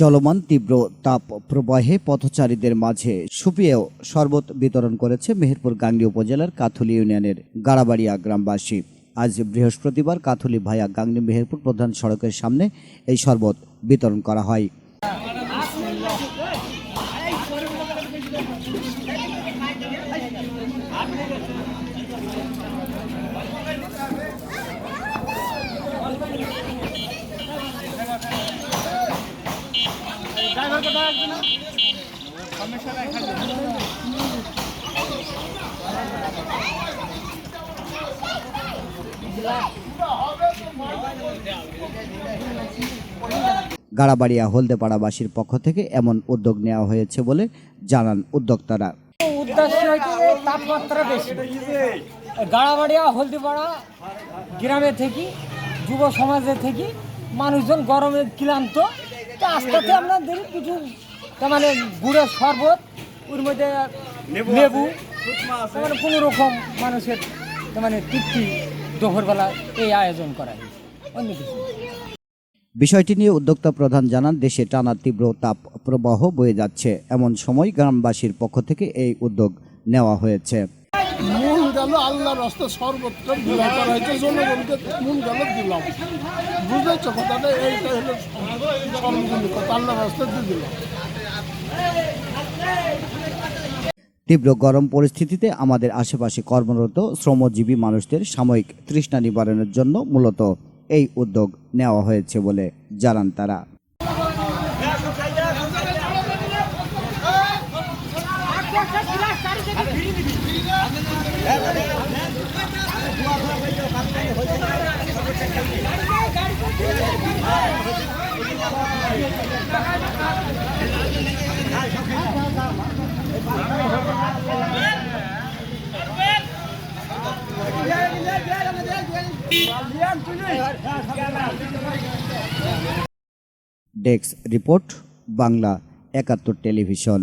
চলমান তীব্র তাপ প্রবাহে পথচারীদের মাঝে সুপিয়েও শরবত বিতরণ করেছে মেহেরপুর গাংনী উপজেলার কাথুলি ইউনিয়নের গাড়াবাড়িয়া গ্রামবাসী। আজ বৃহস্পতিবার কাথুলি ভায়া গাংনী মেহেরপুর প্রধান সড়কের সামনে এই শরবত বিতরণ করা হয়। গাড়াবাড়িয়া হলদেপাড়াবাসীর পক্ষ থেকে এমন উদ্যোগ নেওয়া হয়েছে বলে জানান উদ্যোক্তারা। তাপমাত্রা বেশি। গাড়াবাড়িয়া, হলদিপাড়া গ্রামে থেকে, যুব সমাজে থেকে মানুষজন গরমে ক্লান্ত। কিছু তার মানে গুড়ের শরবত ওর মধ্যে লেবু মানে কোনো রকম মানুষের মানে তৃপ্তি দুপুরবেলা এই আয়োজন করা অন্য কিছু বিষয়টি নিয়ে উদ্যোক্তা প্রধান জানান দেশে টানা তীব্র তাপ প্রবাহ বয়ে যাচ্ছে। এমন সময় গ্রামবাসীর পক্ষ থেকে এই উদ্যোগ নেওয়া হয়েছে। গেল আল্লাহর হয়েছে, জনগণকে গেল দিলাম। বুঝেছ কথাটা এইটা হলো আল্লাহর দিলাম। তীব্র গরম পরিস্থিতিতে আমাদের আশেপাশে কর্মরত, শ্রমজীবী মানুষদের সাময়িক তৃষ্ণা নিবারণের জন্য মূলত এই উদ্যোগ নেওয়া হয়েছে বলে জানান তারা। ডেস্ক রিপোর্ট বাংলা একাত্তর টেলিভিশন।